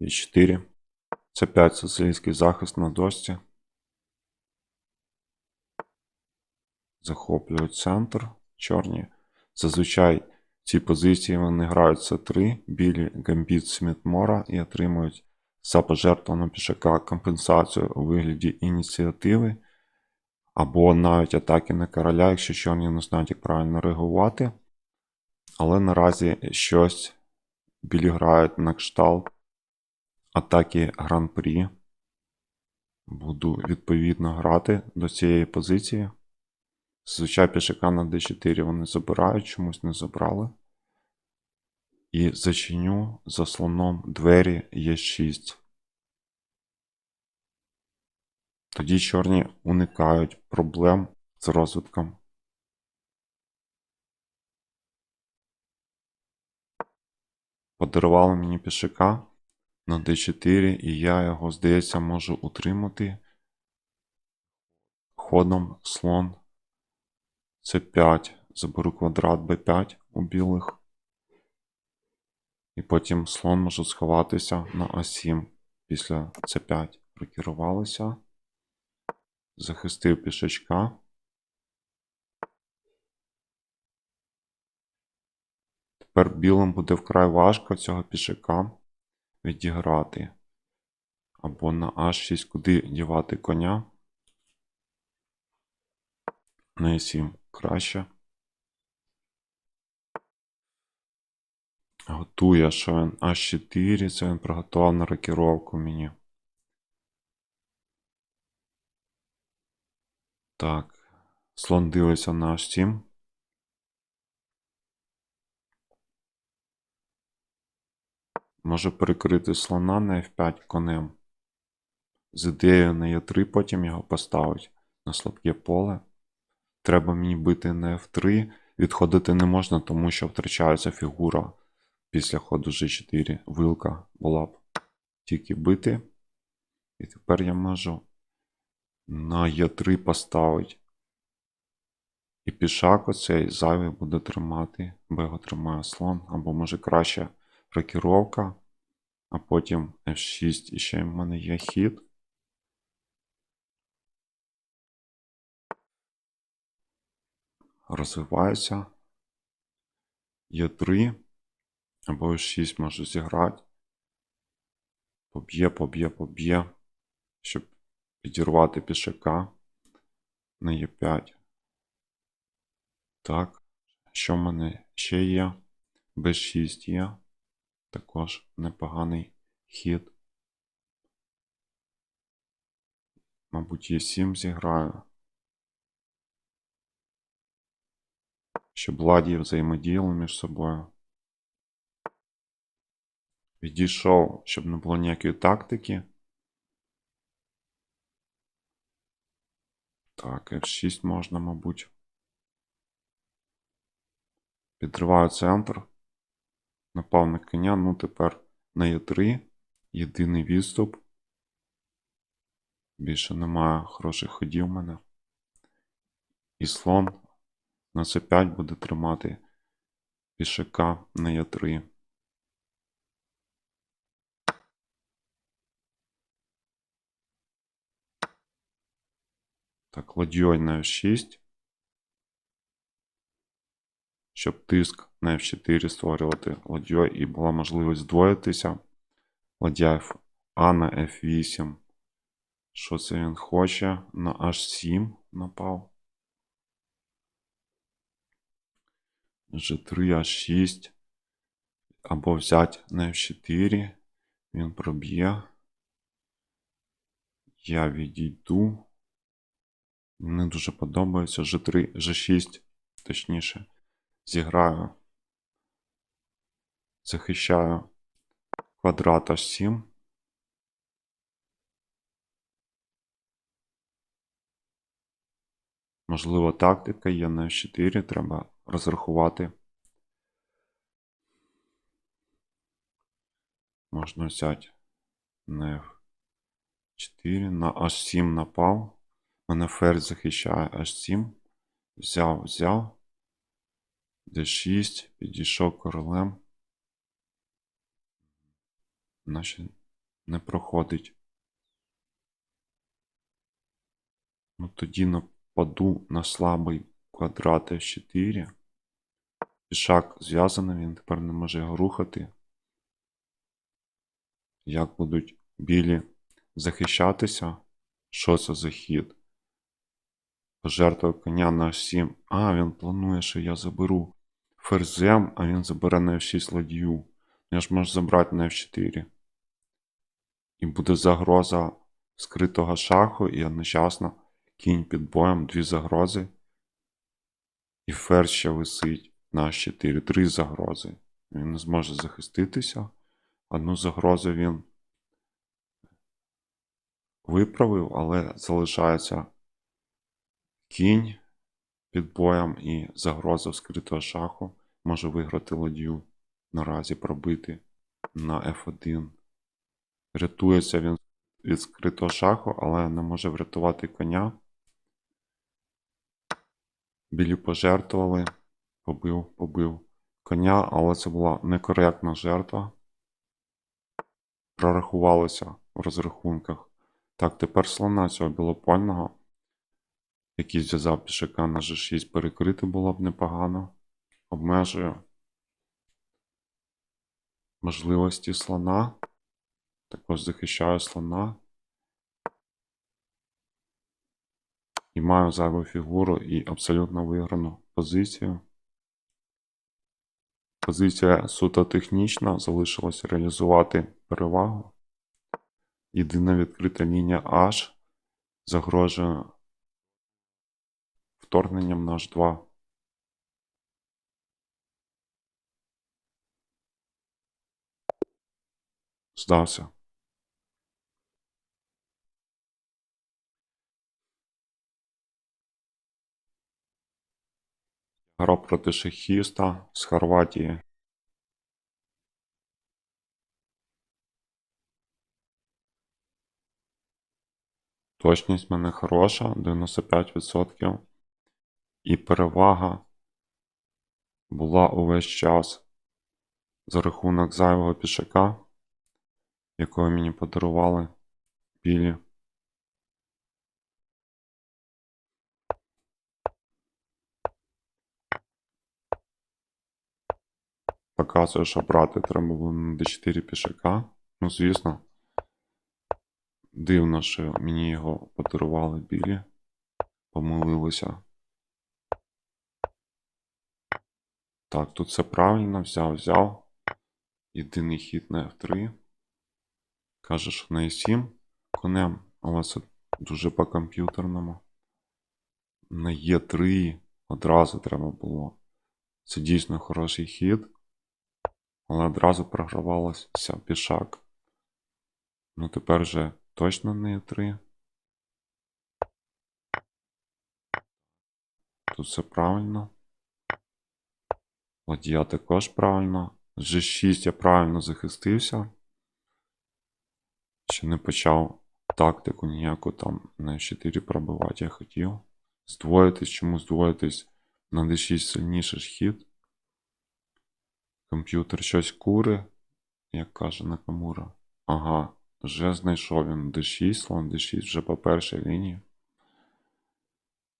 і 4. Це 5 сицилійський захист на дошці. Захоплюють центр. Чорні. Зазвичай ці позиції вони грають С3, білі гамбіт Смітмора і отримують за пожертвованого пішака компенсацію у вигляді ініціативи або навіть атаки на короля, якщо чорні не знають, як правильно реагувати. Але наразі щось білі грають на кшталт атаки Гран-прі. Буду відповідно грати до цієї позиції. Зазвичай пішака на d4 вони забирають, чомусь не забрали. І зачиню за слоном двері Е6. Тоді чорні уникають проблем з розвитком. Подарували мені пішака на d4, і я його, здається, можу утримати ходом слон c5. Заберу квадрат b5 у білих. І потім слон може сховатися на А7 після c5. Прикерувалися. Захистив пішачка. Тепер білим буде вкрай важко цього пішака відіграти. Або на H6 куди дівати коня. На E7 краще. Готує, що він H4, це він приготував на рокіровку мені. Так, слон дивиться на H7. Може перекрити слона на F5 конем. З ідеєю на Е3 потім його поставить на слабке поле. Треба мені бити на F3. Відходити не можна, тому що втрачається фігура після ходу G4. Вилка була б тільки бити. І тепер я можу на Е3 поставити. І пішак оцей зайвий буде тримати, бо його тримає слон, або може краще рокіровка, а потім F6 і ще в мене є хід. Розвивається. Е3 або F6 можу зіграти. Поб'є, поб'є, поб'є, щоб підірвати пішака на Е5. Так, що в мене ще є? B6 є. Також непоганий хід. Мабуть, Е7 зіграю. Щоб ладії взаємодіяли між собою. Відійшов, щоб не було ніякої тактики. Так, F6 можна, мабуть. Підриваю центр. Напав на коня, ну тепер на Е3. Єдиний відступ. Більше немає хороших ходів в мене. І слон на С5 буде тримати пішака на Е3. Так, ладьой на F6. Щоб тиск на F4 створювати ладьой і була можливість здвоїтися. Ладья А на F8. Що це він хоче? На H7 напав. G3, H6. Або взяти на F4. Він проб'є. Я відійду. Не дуже подобається G3, G6, точніше, зіграю. Захищаю квадрат H7. Можливо, тактика є на F4, треба розрахувати. Можна взяти на F4, на H7 напав. Мене ферзь захищає H7. Взяв, взяв. D6, підійшов королем. Наші не проходить. Ну тоді нападу на слабий квадрат F4. Пішак зв'язаний, він тепер не може його рухати. Як будуть білі захищатися? Що це за хід? Пожертвую коня на H7. А, він планує, що я заберу ферзем, а він забере на F6 ладью. Я ж можу забрати на F4. І буде загроза скритого шаху і одночасно кінь під боєм, дві загрози. І ферзь ще висить на H4. Три загрози. Він не зможе захиститися. Одну загрозу він виправив, але залишається кінь під боєм і загроза скритого шаху. Може виграти ладью. Наразі пробити на F1. Рятується він від скритого шаху, але не може врятувати коня. Білі пожертвували, побив, побив коня, але це була некоректна жертва. Прорахувалося в розрахунках. Так, тепер слона цього білопольного, який зв'язав пішака на G6, перекрити було б непогано. Обмежує можливості слона. Також захищаю слона. І маю зайву фігуру і абсолютно виграну позицію. Позиція суто технічна, залишилось реалізувати перевагу. Єдина відкрита лінія H загрожує вторгненням на H2. Здався. Гра проти шахіста з Хорватії. Точність в мене хороша, 95%. І перевага була увесь час за рахунок зайвого пішака, якого мені подарували білі. Показує, що брати треба було на d4 пішака. Ну, звісно, дивно, що мені його подарували білі. Помилилися. Так, тут все правильно, взяв, взяв. Єдиний хід на F3. Каже, що на E7 конем, але це дуже по комп'ютерному. На Е3 одразу треба було. Це дійсно хороший хід. Але одразу програвалося пішак. Ну тепер вже точно не Е3. Тут все правильно. Ладья також правильно. G6 я правильно захистився. Ще не почав тактику ніяку там на 4 пробивати я хотів. Здвоїтись, чому здвоїтись на D6 сильніший хід. Комп'ютер щось кури, як каже Накамура. Ага, вже знайшов він D6, слон D6 вже по першій лінії.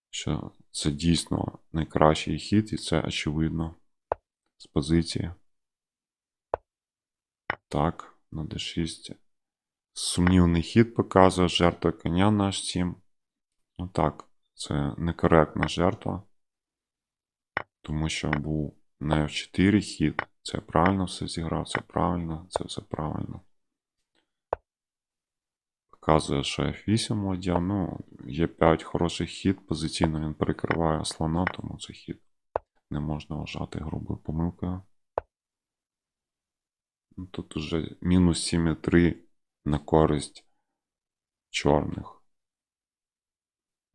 Що це дійсно найкращий хід, і це очевидно з позиції. Так, на D6. Сумнівний хід показує жертва коня на H7. Ну так, це некоректна жертва. Тому що був на F4 хід. Це правильно все зіграв, це правильно, це все правильно. Показує, що F8 ладья. Ну, є 5 хороший хід. Позиційно він перекриває слона, тому цей хід не можна вважати грубою помилкою. Ну, Тут уже мінус 7,3 на користь чорних.